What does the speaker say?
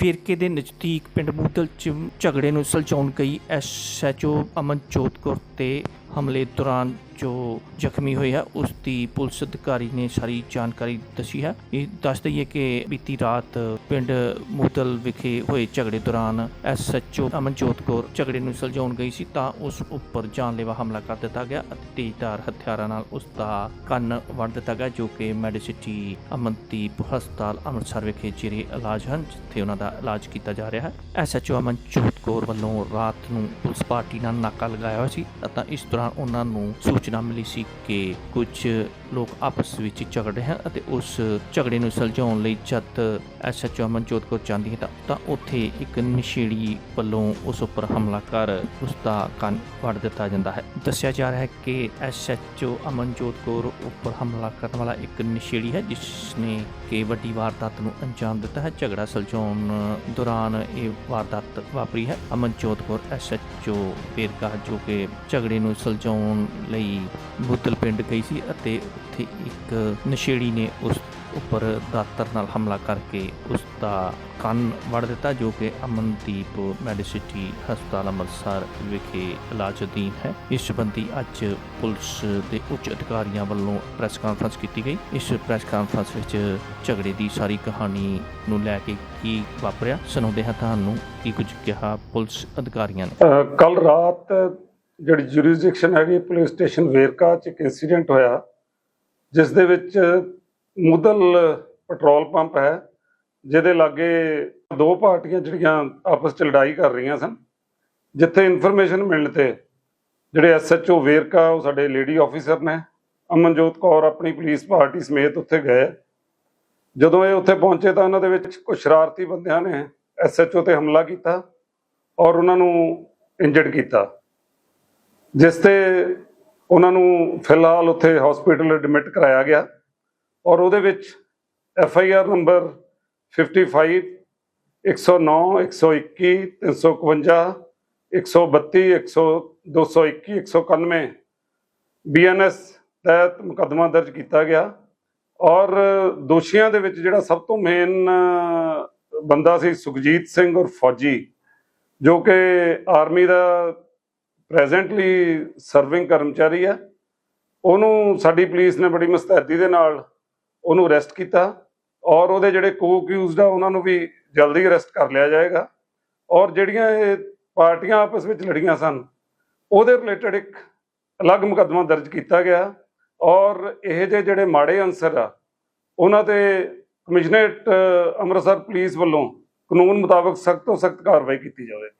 ਵੇਰਕੇ ਦੇ ਨਜ਼ਦੀਕ ਪਿੰਡ ਮੂਦਲ ਚ ਝਗੜੇ ਨੂੰ ਸੁਲਝਾਉਣ ਗਈ ਐਸਐਚਓ ਅਮਨਜੋਤ ਕੌਰ ਤੇ ਹਮਲੇ ਦੌਰਾਨ ਜੋ ਜ਼ਖਮੀ ਹੋਏ ਹੈ ਉਸ ਦੀ ਪੁਲਿਸ ਅਧਿਕਾਰੀ ਨੇ ਸਾਰੀ ਜਾਣਕਾਰੀ ਦੱਸੀ ਹੈ। ਇਹ ਦੱਸ ਦਈਏ ਕਿ ਬੀਤੀ ਰਾਤ ਪਿੰਡ ਮੂਦਲ ਵਿਖੇ ਹੋਏ ਝਗੜੇ ਦੌਰਾਨ ਐਸਐਚਓ ਅਮਨਜੋਤ ਕੌਰ ਝਗੜੇ ਨੂੰ ਸੁਲਝਾਉਣ ਗਈ ਸੀ ਤਾਂ ਉਸ ਉੱਪਰ ਜਾਨਲੇਵਾ ਹਮਲਾ ਕਰ ਦਿੱਤਾ ਗਿਆ ਅਤੇ ਤੇਜ਼ਧਾਰ ਹਥਿਆਰਾਂ ਨਾਲ ਉਸ ਦਾ ਕੰਨ ਵੜ ਦਿੱਤਾ ਗਿਆ, ਜੋ ਕਿ ਮੈਡੀਸਿਟੀ ਅਮਨਦੀਪ ਹਸਪਤਾਲ ਅੰਮ੍ਰਿਤਸਰ ਵਿਖੇ ਜਿਹੜੇ ਇਲਾਜ ਹਨ, ਜਿੱਥੇ ਉਹਨਾਂ ਦਾ ਇਲਾਜ ਕੀਤਾ ਜਾ ਰਿਹਾ ਹੈ। ਐਸਐਚਓ ਅਮਨਜੋਤ ਕੌਰ ਵੱਲੋਂ ਰਾਤ ਨੂੰ ਪੁਲਿਸ ਪਾਰਟੀ ਨਾਲ ਨਾਕਾ ਲਗਾਇਆ ਹੋਇਆ ਸੀ, ਤਾਂ ਇਸ ਦੌਰਾਨ ਉਹਨਾਂ ਨੂੰ ਸੂਚਨਾ ਮਿਲੀ ਸੀ ਕਿ ਕੁਝ ਲੋਕ ਆਪਸ ਵਿੱਚ ਝਗੜ ਰਹੇ ਹਨ ਅਤੇ ਉਸ ਝਗੜੇ ਨੂੰ ਸੁਲਝਾਉਣ ਲਈ ਜਦ ਐਸਐਚਓ ਅਮਨਜੋਤ ਕੌਰ ਜਾਂਦੀ ਹੈ ਤਾਂ ਉੱਥੇ ਇੱਕ ਨਸ਼ੇੜੀ ਵੱਲੋਂ ਉਸ ਉੱਪਰ ਹਮਲਾ ਕਰ ਉਸ ਦਾ ਕੰਨ ਵੜ ਦਿੱਤਾ ਜਾਂਦਾ ਹੈ। ਦੱਸਿਆ ਜਾ ਰਿਹਾ ਹੈ ਕਿ ਐਸਐਚਓ ਅਮਨਜੋਤ ਕੌਰ ਉੱਪਰ ਹਮਲਾ ਕਰਨ ਵਾਲਾ ਇੱਕ ਨਸ਼ੇੜੀ ਹੈ ਜਿਸ ਨੇ ਕਿ ਵੱਡੀ ਵਾਰਦਾਤ ਨੂੰ ਅੰਜਾਮ ਦਿੱਤਾ ਹੈ। ਝਗੜਾ ਸੁਲਝਾਉਣ ਦੌਰਾਨ ਇਹ ਵਾਰਦਾਤ ਵਾਪਰੀ ਹੈ। ਅਮਨਜੋਤ ਕੌਰ ਐਸਐਚਓ ਵੇਰਕਾ ਜੋ ਕਿ ਝਗੜੇ ਨੂੰ ਸੁਲਝਾਉਣ ਲਈ ਬੁੱਤਲ ਪਿੰਡ ਗਈ ਸੀ ਅਤੇ ਉੱਥੇ ਇੱਕ ਨਸ਼ੇੜੀ ਨੇ ਉਸ ਉੱਪਰ ਦਾਤਰ ਨਾਲ ਹਮਲਾ ਕਰਕੇ ਉਸ ਦਾ ਕੰਨ ਵੜ ਦਿੱਤਾ, ਜੋ ਕਿ ਅਮਨਦੀਪ ਮੈਡੀਸਿਟੀ ਹਸਪਤਾਲ ਅੰਮ੍ਰਿਤਸਰ ਵਿਖੇ ਇਲਾਜ ਹੈ। ਇਸ ਸੰਬੰਧੀ ਅੱਜ ਪੁਲਿਸ ਦੇ ਉੱਚ ਅਧਿਕਾਰੀਆਂ ਵੱਲੋਂ ਪ੍ਰੈਸ ਕਾਨਫਰੰਸ ਕੀਤੀ ਗਈ। ਇਸ ਪ੍ਰੈਸ ਕਾਨਫਰੰਸ ਵਿੱਚ ਝਗੜੇ ਦੀ ਸਾਰੀ ਕਹਾਣੀ ਨੂੰ ਲੈ ਕੇ ਕੀ ਵਾਪਰਿਆ, ਸੁਣਾਉਂਦੇ ਹਾਂ ਤੁਹਾਨੂੰ ਕੀ ਕੁਝ ਕਿਹਾ ਪੁਲਿਸ ਅਧਿਕਾਰੀਆਂ ਨੇ। ਕੱਲ ਰਾਤ ਜਿਹੜੀ ਜੁਰਿਸਡਿਕਸ਼ਨ ਹੈਗੀ ਪੁਲਿਸ ਸਟੇਸ਼ਨ ਵੇਰਕਾ ਚ ਇੱਕ ਇਨਸੀਡੈਂਟ ਹੋਇਆ ਜਿਸ ਦੇ ਵਿੱਚ ਮੁਦਲ ਪੈਟਰੋਲ ਪੰਪ ਹੈ, ਜਿਹਦੇ ਲਾਗੇ ਦੋ ਪਾਰਟੀਆਂ ਜਿਹੜੀਆਂ ਆਪਸ ਚ ਲੜਾਈ ਕਰ ਰਹੀਆਂ ਸਨ, ਜਿੱਥੇ ਇਨਫੋਰਮੇਸ਼ਨ ਮਿਲਣ ਤੇ ਜਿਹੜੇ ਐਸਐਚਓ ਵੇਰਕਾ, ਉਹ ਸਾਡੇ ਲੇਡੀ ਆਫੀਸਰ ਨੇ, ਅਮਨਜੋਤ ਕੌਰ ਆਪਣੀ ਪੁਲਿਸ ਪਾਰਟੀ ਸਮੇਤ ਉੱਥੇ ਗਏ। ਜਦੋਂ ਇਹ ਉੱਥੇ ਪਹੁੰਚੇ ਤਾਂ ਉਹਨਾਂ ਦੇ ਵਿੱਚ ਕੁਝ ਸ਼ਰਾਰਤੀ ਬੰਦਿਆਂ ਨੇ ਐਸਐਚਓ ਤੇ ਹਮਲਾ ਕੀਤਾ ਔਰ ਉਹਨਾਂ ਨੂੰ ਇੰਜਰਡ ਕੀਤਾ। ਜਿਸ ਤੇ ਉਹਨਾਂ ਨੂੰ ਫਿਲਹਾਲ ਉੱਥੇ ਹਸਪੀਟਲ ਐਡਮਿਟ ਕਰਾਇਆ ਗਿਆ ਔਰ ਉਹਦੇ ਵਿੱਚ F I R number 55 109 121 351 132 100 221 191 BNS ਤਹਿਤ ਮੁਕੱਦਮਾ ਦਰਜ ਕੀਤਾ ਗਿਆ ਔਰ ਦੋਸ਼ੀਆਂ ਦੇ ਵਿੱਚ ਜਿਹੜਾ ਸਭ ਤੋਂ ਮੇਨ ਬੰਦਾ ਸੀ ਸੁਖਜੀਤ ਸਿੰਘ ਔਰ ਫੌਜੀ ਜੋ ਕਿ ਆਰਮੀ ਦਾ ਪ੍ਰੈਜ਼ੈਂਟਲੀ ਸਰਵਿੰਗ ਕਰਮਚਾਰੀ ਆ। ਉਹਨੂੰ ਸਾਡੀ ਪੁਲਿਸ ਨੇ ਬੜੀ ਮੁਸਤੈਦੀ ਦੇ ਨਾਲ ਉਹਨੂੰ ਅਰੈਸਟ ਕੀਤਾ ਔਰ ਉਹਦੇ ਜਿਹੜੇ ਕੋ-ਅਕਿਊਜ਼ਡ ਆ, ਉਹਨਾਂ ਨੂੰ ਵੀ ਜਲਦੀ ਅਰੈਸਟ ਕਰ ਲਿਆ ਜਾਏਗਾ। ਔਰ ਜਿਹੜੀਆਂ ਇਹ ਪਾਰਟੀਆਂ ਆਪਸ ਵਿੱਚ ਲੜੀਆਂ ਸਨ, ਉਹਦੇ ਰਿਲੇਟਡ ਇੱਕ ਅਲੱਗ ਮੁਕੱਦਮਾ ਦਰਜ ਕੀਤਾ ਗਿਆ ਔਰ ਇਹ ਜਿਹੇ ਜਿਹੜੇ ਮਾੜੇ ਅਨਸਰ ਆ, ਉਹਨਾਂ ਤੇ ਕਮਿਸ਼ਨਰੇਟ ਅੰਮ੍ਰਿਤਸਰ ਪੁਲਿਸ ਵੱਲੋਂ ਕਾਨੂੰਨ ਮੁਤਾਬਕ ਸਖਤ ਤੋਂ ਸਖਤ ਕਾਰਵਾਈ ਕੀਤੀ ਜਾਵੇ।